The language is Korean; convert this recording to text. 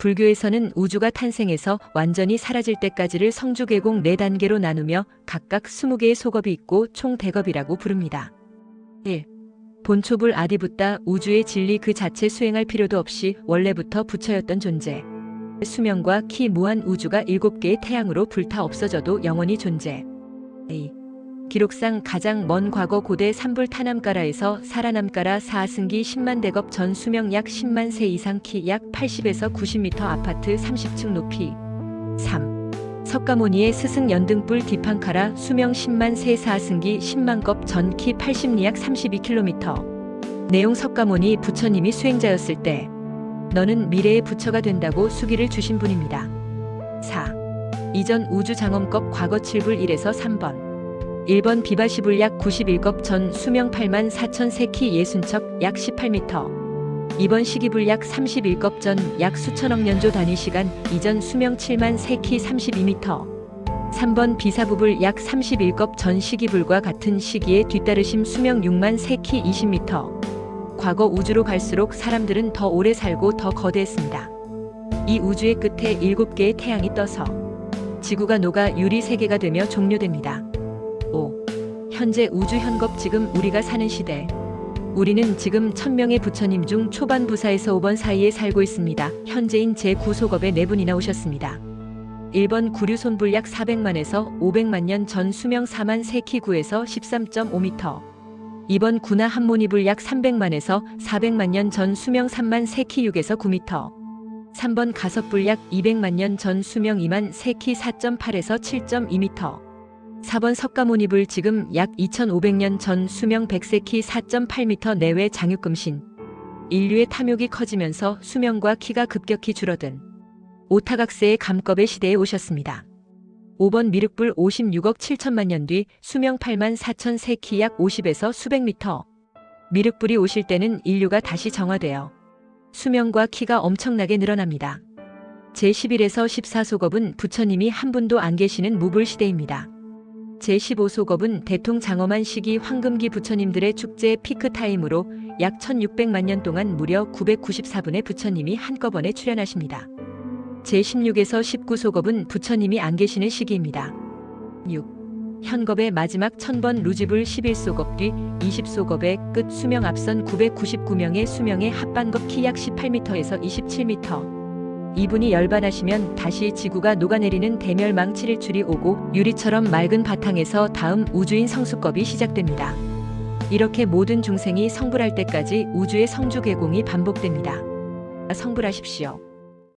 불교에서는 우주가 탄생해서 완전히 사라질 때까지를 성주계공 4단계로 나누며 각각 20개의 속업이 있고 총 대겁이라고 부릅니다. 1. 본초불 아디붓다 우주의 진리 그 자체 수행할 필요도 없이 원래부터 부처였던 존재. 수명과 키 무한 우주가 7개의 태양으로 불타 없어져도 영원히 존재. A. 기록상 가장 먼 과거 고대 산불 타남가라에서 살아남가라 사승기 10만 대겁 전 수명 약 10만 세 이상 키 약 80에서 90m 아파트 30층 높이 3. 석가모니의 스승 연등불 디판카라 수명 10만 세 사승기 10만 겁 전 키 80리 약 32km 내용 석가모니 부처님이 수행자였을 때 너는 미래의 부처가 된다고 수기를 주신 분입니다. 4. 이전 우주 장엄급 과거 7불 1에서 3번 1번 비바시불 약 91겁 전 수명 8만 4천 세키 예순척 약 18m 2번 시기불 약 31겁 전 약 수천억 년조 단위 시간 이전 수명 7만 세키 32m 3번 비사부불 약 31겁 전 시기불과 같은 시기에 뒤따르심 수명 6만 세키 20m 과거 우주로 갈수록 사람들은 더 오래 살고 더 거대했습니다. 이 우주의 끝에 7개의 태양이 떠서 지구가 녹아 유리 세계가 되며 종료됩니다. 5. 현재 우주 현겁 지금 우리가 사는 시대. 우리는 지금 천명의 부처님 중 초반 부사에서 5번 사이에 살고 있습니다. 현재인 제9소겁에 4분이나 오셨습니다. 1번 구류 손불 약 400만에서 500만 년 전 수명 4만 세키 9에서 13.5m. 2번 구나 한모니불 약 300만에서 400만 년 전 수명 3만 세키 6에서 9m. 3번 가섭불 약 200만 년 전 수명 2만 세키 4.8에서 7.2m. 4번 석가모니불 지금 약 2500년 전 수명 100세 키 4.8m 내외 장육금신. 인류의 탐욕이 커지면서 수명과 키가 급격히 줄어든 오타각세의 감겁의 시대에 오셨습니다. 5번 미륵불 56억 7천만 년 뒤 수명 8만 4천 세키 약 50에서 수백 미터. 미륵불이 오실 때는 인류가 다시 정화되어 수명과 키가 엄청나게 늘어납니다. 제11에서 14소겁은 부처님이 한 분도 안 계시는 무불 시대입니다. 제15소겁은 대통 장엄한 시기 황금기 부처님들의 축제의 피크 타임으로 약 1600만 년 동안 무려 994분의 부처님이 한꺼번에 출현하십니다. 제16에서 19소겁은 부처님이 안 계시는 시기입니다. 6. 현겁의 마지막 1000번 루지불 11소겁 뒤 20소겁의 끝 수명 앞선 999명의 수명의 합반겁 키 약 18m에서 27m. 이분이 열반하시면 다시 지구가 녹아내리는 대멸망 7일줄이 오고 유리처럼 맑은 바탕에서 다음 우주인 성수겁이 시작됩니다. 이렇게 모든 중생이 성불할 때까지 우주의 성주 계공이 반복됩니다. 성불하십시오.